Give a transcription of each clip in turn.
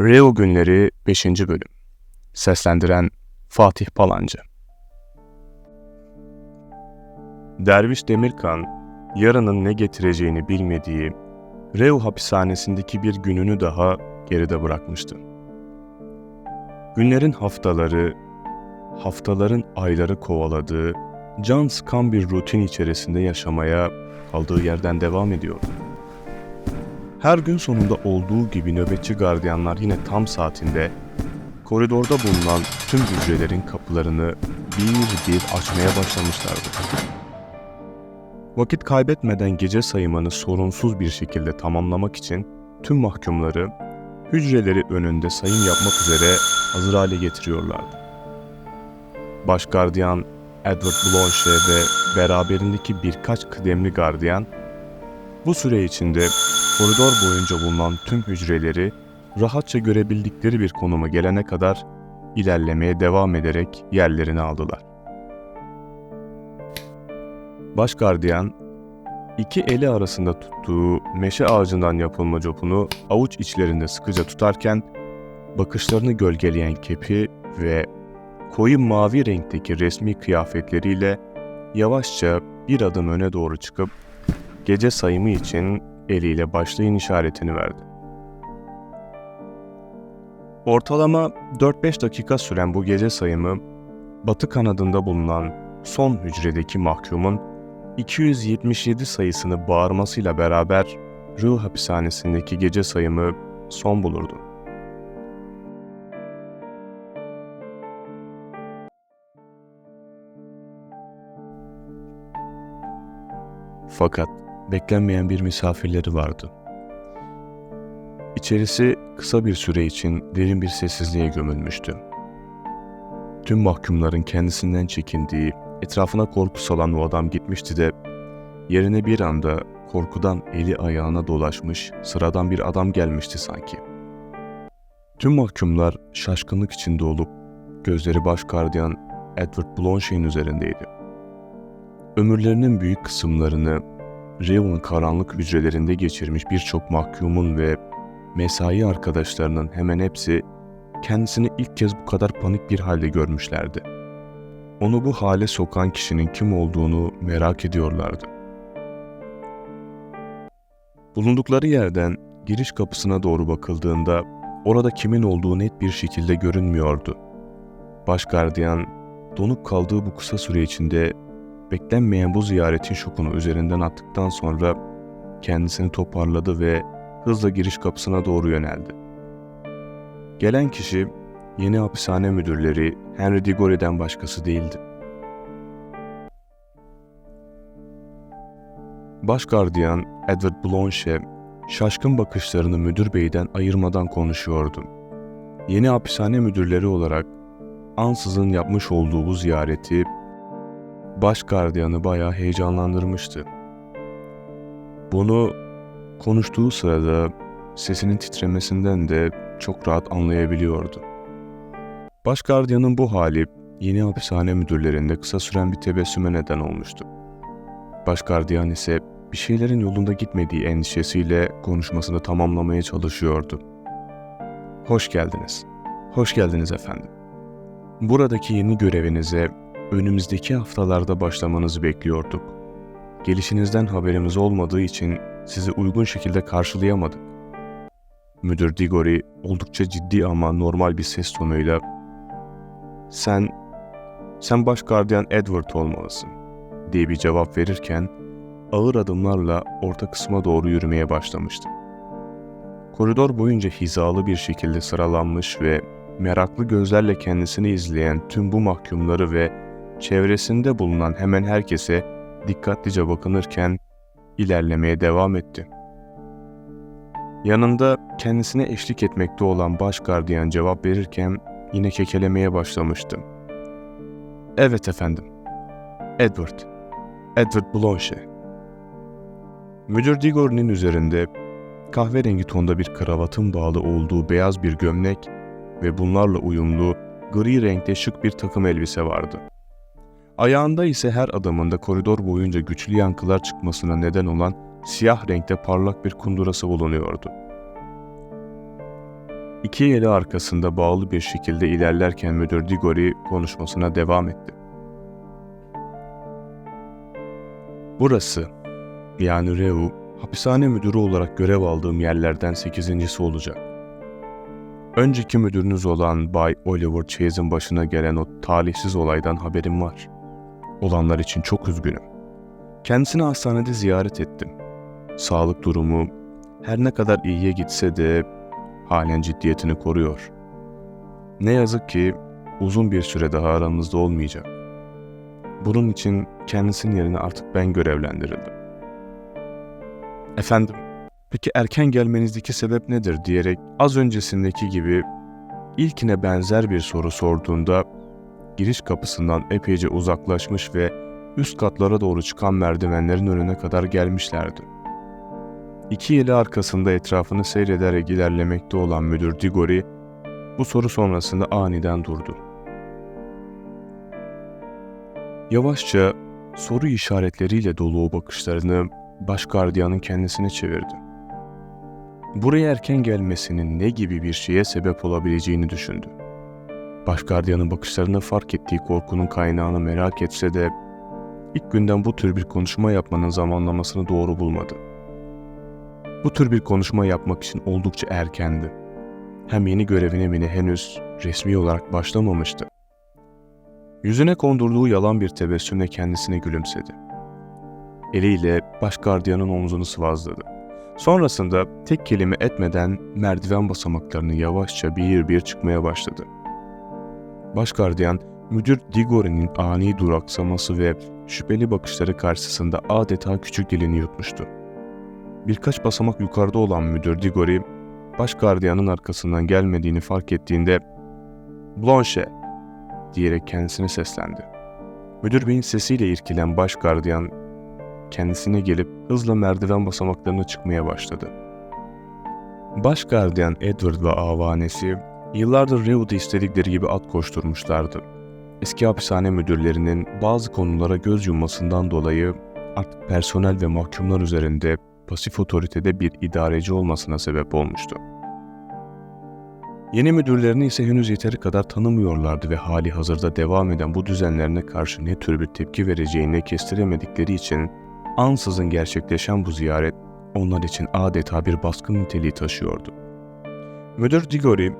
Reo Günleri 5. Bölüm Seslendiren Fatih Palancı Derviş Demirkan, yarının ne getireceğini bilmediği Reo hapishanesindeki bir gününü daha geride bırakmıştı. Günlerin haftaları, haftaların ayları kovaladığı, can sıkan bir rutin içerisinde yaşamaya kaldığı yerden devam ediyordu. Her gün sonunda olduğu gibi nöbetçi gardiyanlar yine tam saatinde koridorda bulunan tüm hücrelerin kapılarını bir bir açmaya başlamışlardı. Vakit kaybetmeden gece sayımını sorunsuz bir şekilde tamamlamak için tüm mahkumları hücreleri önünde sayım yapmak üzere hazır hale getiriyorlardı. Baş gardiyan Edward Blanche ve beraberindeki birkaç kıdemli gardiyan bu süre içinde koridor boyunca bulunan tüm hücreleri rahatça görebildikleri bir konuma gelene kadar ilerlemeye devam ederek yerlerini aldılar. Baş gardiyan, iki eli arasında tuttuğu meşe ağacından yapılma copunu avuç içlerinde sıkıca tutarken, bakışlarını gölgeleyen kepi ve koyu mavi renkteki resmi kıyafetleriyle yavaşça bir adım öne doğru çıkıp gece sayımı için eliyle başlayın işaretini verdi. Ortalama 4-5 dakika süren bu gece sayımı, batı kanadında bulunan son hücredeki mahkumun 277 sayısını bağırmasıyla beraber Ruh hapishanesindeki gece sayımı son bulurdu. Fakat beklenmeyen bir misafirleri vardı. İçerisi kısa bir süre için derin bir sessizliğe gömülmüştü. Tüm mahkumların kendisinden çekindiği, etrafına korku salan o adam gitmişti de yerine bir anda korkudan eli ayağına dolaşmış sıradan bir adam gelmişti sanki. Tüm mahkumlar şaşkınlık içinde olup gözleri baş gardiyan Edward Blanchet'in üzerindeydi. Ömürlerinin büyük kısımlarını Raven'ın karanlık hücrelerinde geçirmiş birçok mahkumun ve mesai arkadaşlarının hemen hepsi kendisini ilk kez bu kadar panik bir halde görmüşlerdi. Onu bu hale sokan kişinin kim olduğunu merak ediyorlardı. Bulundukları yerden giriş kapısına doğru bakıldığında orada kimin olduğu net bir şekilde görünmüyordu. Baş gardiyan donup kaldığı bu kısa süre içinde beklenmeyen bu ziyaretin şokunu üzerinden attıktan sonra kendisini toparladı ve hızla giriş kapısına doğru yöneldi. Gelen kişi yeni hapishane müdürleri Henry Diggory'den başkası değildi. Baş gardiyan Edward Blanchet şaşkın bakışlarını müdür beyden ayırmadan konuşuyordu. Yeni hapishane müdürleri olarak ansızın yapmış olduğu bu ziyareti baş gardiyanı bayağı heyecanlandırmıştı. Bunu konuştuğu sırada sesinin titremesinden de çok rahat anlayabiliyordu. Baş gardiyanın bu hali yeni hapishane müdürlerinde kısa süren bir tebessüme neden olmuştu. Baş gardiyan ise bir şeylerin yolunda gitmediği endişesiyle konuşmasını tamamlamaya çalışıyordu. Hoş geldiniz. Hoş geldiniz efendim. Buradaki yeni görevinize önümüzdeki haftalarda başlamanızı bekliyorduk. Gelişinizden haberimiz olmadığı için sizi uygun şekilde karşılayamadık. Müdür Diggory oldukça ciddi ama normal bir ses tonuyla sen, sen baş gardiyan Edward olmalısın diye bir cevap verirken ağır adımlarla orta kısma doğru yürümeye başlamıştı. Koridor boyunca hizalı bir şekilde sıralanmış ve meraklı gözlerle kendisini izleyen tüm bu mahkumları ve çevresinde bulunan hemen herkese dikkatlice bakınırken ilerlemeye devam etti. Yanında kendisine eşlik etmekte olan baş gardiyan cevap verirken yine kekelemeye başlamıştı. Evet efendim. Edward. Edward Blanchet. Müdür Diggory'nin üzerinde kahverengi tonda bir kravatın bağlı olduğu beyaz bir gömlek ve bunlarla uyumlu gri renkte şık bir takım elbise vardı. Ayağında ise her adımında koridor boyunca güçlü yankılar çıkmasına neden olan siyah renkte parlak bir kundurası bulunuyordu. İki eli arkasında bağlı bir şekilde ilerlerken müdür Digori konuşmasına devam etti. Burası, yani Reu, hapishane müdürü olarak görev aldığım yerlerden sekizincisi olacak. Önceki müdürünüz olan Bay Oliver Chase'in başına gelen o talihsiz olaydan haberim var. Olanlar için çok üzgünüm. Kendisini hastanede ziyaret ettim. Sağlık durumu her ne kadar iyiye gitse de halen ciddiyetini koruyor. Ne yazık ki uzun bir süre daha aramızda olmayacak. Bunun için kendisinin yerine artık ben görevlendirildim. Efendim, peki erken gelmenizdeki sebep nedir diyerek az öncesindeki gibi ilkine benzer bir soru sorduğunda giriş kapısından epeyce uzaklaşmış ve üst katlara doğru çıkan merdivenlerin önüne kadar gelmişlerdi. İki eli arkasında etrafını seyrederek ilerlemekte olan müdür Digori, bu soru sonrasında aniden durdu. Yavaşça soru işaretleriyle dolu o bakışlarını baş gardiyanın kendisine çevirdi. Buraya erken gelmesinin ne gibi bir şeye sebep olabileceğini düşündü. Baş gardiyanın bakışlarını fark ettiği korkunun kaynağını merak etse de ilk günden bu tür bir konuşma yapmanın zamanlamasını doğru bulmadı. Bu tür bir konuşma yapmak için oldukça erkendi. Hem yeni görevine bile henüz resmi olarak başlamamıştı. Yüzüne kondurduğu yalan bir tebessümle kendisine gülümsedi. Eliyle baş gardiyanın omzunu sıvazladı. Sonrasında tek kelime etmeden merdiven basamaklarını yavaşça bir bir çıkmaya başladı. Baş gardiyan, müdür Digori'nin ani duraksaması ve şüpheli bakışları karşısında adeta küçük dilini yutmuştu. Birkaç basamak yukarıda olan müdür Digori, baş arkasından gelmediğini fark ettiğinde ''Blanche!'' diyerek kendisine seslendi. Müdür beyin sesiyle irkilen baş gardiyan kendisine gelip hızla merdiven basamaklarına çıkmaya başladı. Baş gardiyan Edward ve avanesi yıllardır Reu'da istedikleri gibi at koşturmuşlardı. Eski hapishane müdürlerinin bazı konulara göz yummasından dolayı artık personel ve mahkumlar üzerinde pasif otoritede bir idareci olmasına sebep olmuştu. Yeni müdürlerini ise henüz yeteri kadar tanımıyorlardı ve hali hazırda devam eden bu düzenlerine karşı ne tür bir tepki vereceğini kestiremedikleri için ansızın gerçekleşen bu ziyaret onlar için adeta bir baskın niteliği taşıyordu. Müdür Digori,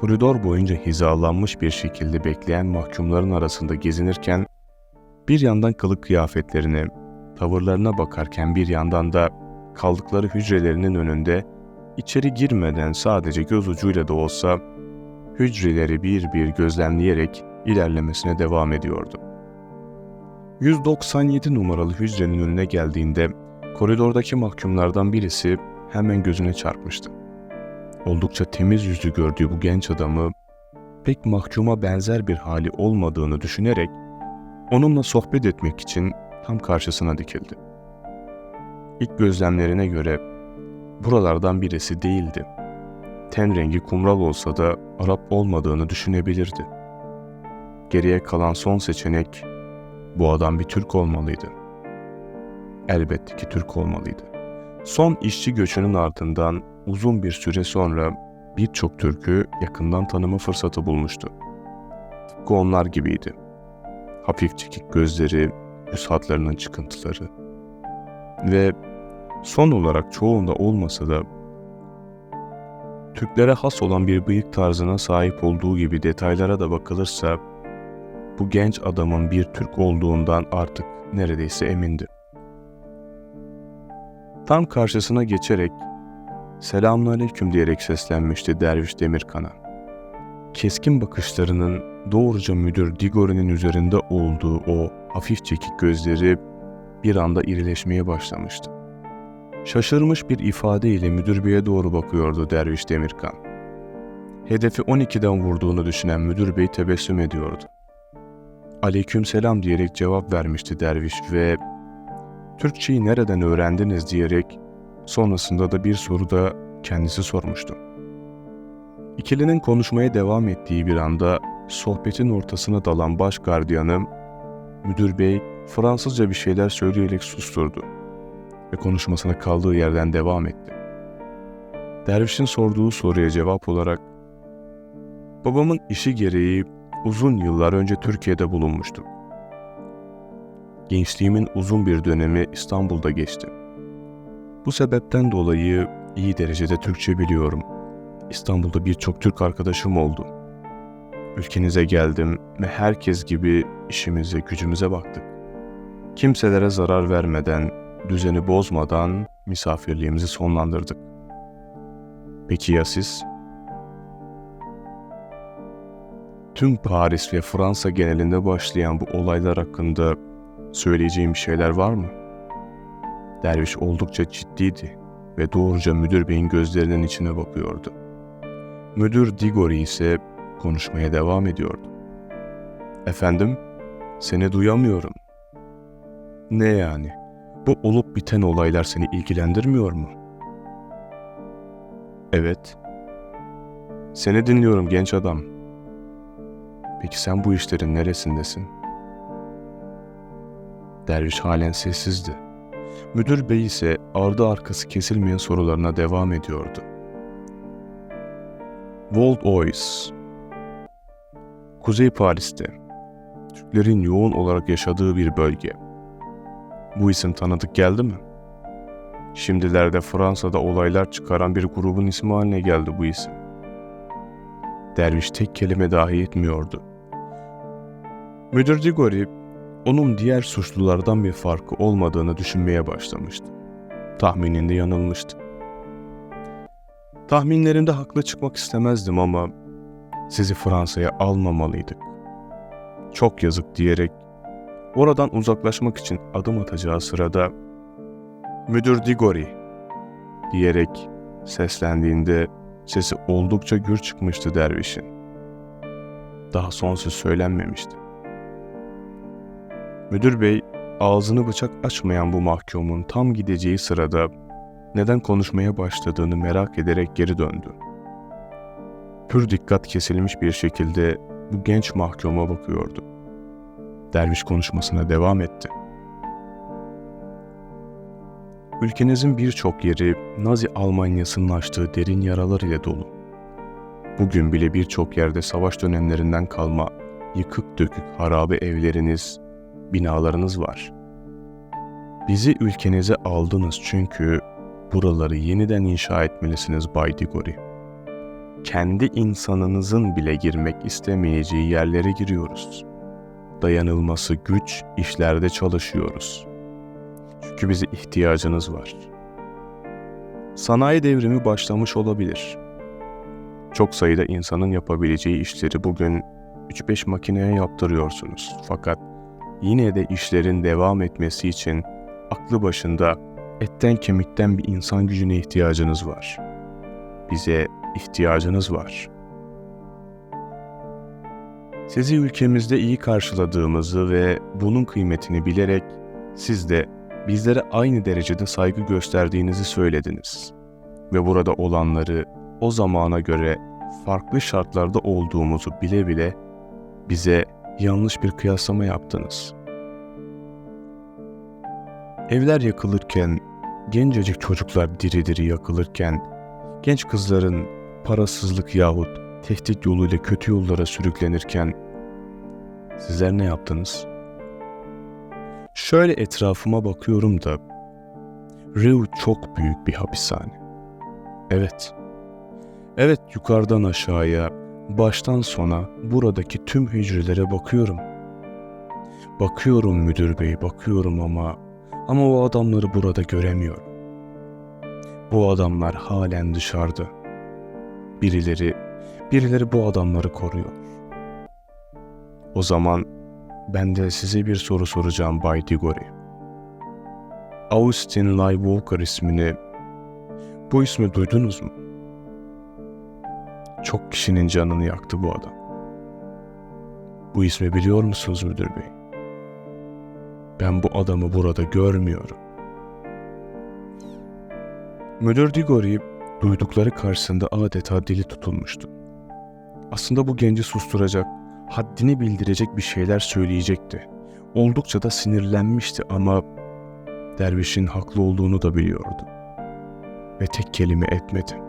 koridor boyunca hizalanmış bir şekilde bekleyen mahkumların arasında gezinirken, bir yandan kılık kıyafetlerine, tavırlarına bakarken bir yandan da kaldıkları hücrelerinin önünde içeri girmeden sadece göz ucuyla da olsa hücreleri bir bir gözlemleyerek ilerlemesine devam ediyordu. 197 numaralı hücrenin önüne geldiğinde koridordaki mahkumlardan birisi hemen gözüne çarpmıştı. Oldukça temiz yüzlü gördüğü bu genç adamı pek mahkuma benzer bir hali olmadığını düşünerek onunla sohbet etmek için tam karşısına dikildi. İlk gözlemlerine göre buralardan birisi değildi. Ten rengi kumral olsa da Arap olmadığını düşünebilirdi. Geriye kalan son seçenek bu adam bir Türk olmalıydı. Elbette ki Türk olmalıydı. Son işçi göçünün ardından uzun bir süre sonra birçok Türk'ü yakından tanıma fırsatı bulmuştu. Tıpkı onlar gibiydi. Hafif çekik gözleri, yüz hatlarının çıkıntıları ve son olarak çoğunda olmasa da Türklere has olan bir bıyık tarzına sahip olduğu gibi detaylara da bakılırsa bu genç adamın bir Türk olduğundan artık neredeyse emindi. Tam karşısına geçerek "Selamünaleyküm" diyerek seslenmişti Derviş Demirkan'a. Keskin bakışlarının doğruca müdür Digori'nin üzerinde olduğu o hafif çekik gözleri bir anda irileşmeye başlamıştı. Şaşırmış bir ifadeyle müdür beye doğru bakıyordu Derviş Demirkan. Hedefi 12'den vurduğunu düşünen müdür bey tebessüm ediyordu. Aleyküm selam diyerek cevap vermişti derviş ve Türkçeyi nereden öğrendiniz diyerek sonrasında da bir soru da kendisi sormuştu. İkilinin konuşmaya devam ettiği bir anda sohbetin ortasına dalan baş gardiyanı müdür bey Fransızca bir şeyler söyleyerek susturdu ve konuşmasına kaldığı yerden devam etti. Dervişin sorduğu soruya cevap olarak babamın işi gereği uzun yıllar önce Türkiye'de bulunmuştum. Gençliğimin uzun bir dönemi İstanbul'da geçti. Bu sebepten dolayı iyi derecede Türkçe biliyorum. İstanbul'da birçok Türk arkadaşım oldu. Ülkenize geldim ve herkes gibi işimize, gücümüze baktık. Kimselere zarar vermeden, düzeni bozmadan misafirliğimizi sonlandırdık. Peki ya siz? Tüm Paris ve Fransa genelinde başlayan bu olaylar hakkında söyleyeceğim şeyler var mı? Derviş oldukça ciddiydi ve doğruca müdür beyin gözlerinin içine bakıyordu. Müdür Digori ise konuşmaya devam ediyordu. Efendim, seni duyamıyorum. Ne yani? Bu olup biten olaylar seni ilgilendirmiyor mu? Evet. Seni dinliyorum genç adam. Peki sen bu işlerin neresindesin? Derviş halen sessizdi. Müdür bey ise ardı arkası kesilmeyen sorularına devam ediyordu. Wold Ois Kuzey Paris'te Türklerin yoğun olarak yaşadığı bir bölge. Bu isim tanıdık geldi mi? Şimdilerde Fransa'da olaylar çıkaran bir grubun ismi haline geldi bu isim. Derviş tek kelime dahi etmiyordu. Müdür Digori, onun diğer suçlulardan bir farkı olmadığını düşünmeye başlamıştı. Tahmininde yanılmıştı. Tahminlerimde haklı çıkmak istemezdim ama sizi Fransa'ya almamalıydık. Çok yazık diyerek oradan uzaklaşmak için adım atacağı sırada Müdür Digori diyerek seslendiğinde sesi oldukça gür çıkmıştı dervişin. Daha son söz söylenmemişti. Müdür bey ağzını bıçak açmayan bu mahkumun tam gideceği sırada neden konuşmaya başladığını merak ederek geri döndü. Pür dikkat kesilmiş bir şekilde bu genç mahkuma bakıyordu. Derviş konuşmasına devam etti. Ülkenizin birçok yeri Nazi Almanyası'nın açtığı derin yaralar ile dolu. Bugün bile birçok yerde savaş dönemlerinden kalma yıkık dökük harabe evleriniz, binalarınız var. Bizi ülkenize aldınız çünkü buraları yeniden inşa etmelisiniz Bay Digori. Kendi insanınızın bile girmek istemeyeceği yerlere giriyoruz. Dayanılması güç işlerde çalışıyoruz. Çünkü bize ihtiyacınız var. Sanayi devrimi başlamış olabilir. Çok sayıda insanın yapabileceği işleri bugün 3-5 makineye yaptırıyorsunuz. Fakat yine de işlerin devam etmesi için aklı başında etten kemikten bir insan gücüne ihtiyacınız var. Bize ihtiyacınız var. Sizi ülkemizde iyi karşıladığımızı ve bunun kıymetini bilerek siz de bizlere aynı derecede saygı gösterdiğinizi söylediniz. Ve burada olanları o zamana göre farklı şartlarda olduğumuzu bile bile bize yanlış bir kıyaslama yaptınız. Evler yakılırken, gencecik çocuklar diri diri yakılırken, genç kızların parasızlık yahut tehdit yoluyla kötü yollara sürüklenirken sizler ne yaptınız? Şöyle etrafıma bakıyorum da Reu çok büyük bir hapishane. Evet. Evet yukarıdan aşağıya, baştan sona buradaki tüm hücrelere bakıyorum. Bakıyorum müdür bey, bakıyorum ama ama o adamları burada göremiyorum. Bu adamlar halen dışarıda. Birileri, birileri bu adamları koruyor. O zaman ben de size bir soru soracağım Bay Digori. Austin Ly Walker ismini, bu ismi duydunuz mu? Çok kişinin canını yaktı bu adam. Bu ismi biliyor musunuz müdür bey? Ben bu adamı burada görmüyorum. Müdür Digori duydukları karşısında adeta dili tutulmuştu. Aslında bu genci susturacak, haddini bildirecek bir şeyler söyleyecekti. Oldukça da sinirlenmişti ama dervişin haklı olduğunu da biliyordu. Ve tek kelime etmedi.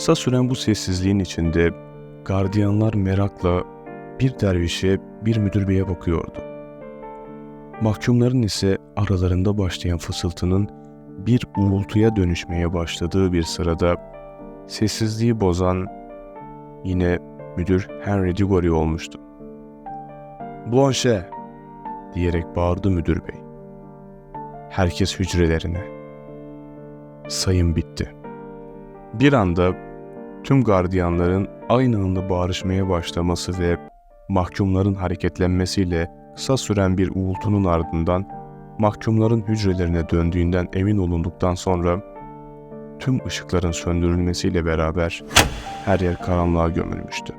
Kısa süren bu sessizliğin içinde gardiyanlar merakla bir dervişe bir müdür beye bakıyordu. Mahkumların ise aralarında başlayan fısıltının bir uğultuya dönüşmeye başladığı bir sırada sessizliği bozan yine müdür Henry Diggory olmuştu. Blanche diyerek bağırdı müdür bey. Herkes hücrelerine. Sayım bitti. Bir anda tüm gardiyanların aynı anda bağırışmaya başlaması ve mahkumların hareketlenmesiyle kısa süren bir uğultunun ardından mahkumların hücrelerine döndüğünden emin olunduktan sonra tüm ışıkların söndürülmesiyle beraber her yer karanlığa gömülmüştü.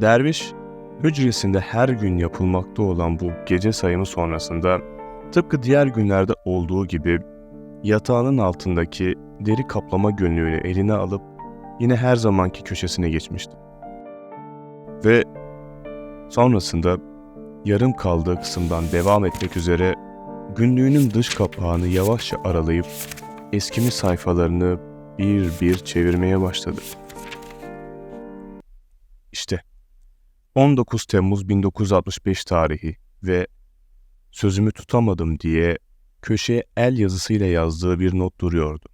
Derviş, hücresinde her gün yapılmakta olan bu gece sayımı sonrasında tıpkı diğer günlerde olduğu gibi yatağının altındaki deri kaplama günlüğünü eline alıp yine her zamanki köşesine geçmişti. Ve sonrasında yarım kaldığı kısımdan devam etmek üzere günlüğünün dış kapağını yavaşça aralayıp eskimi sayfalarını bir bir çevirmeye başladı. İşte 19 Temmuz 1965 tarihi ve sözümü tutamadım diye köşeye el yazısıyla yazdığı bir not duruyordu.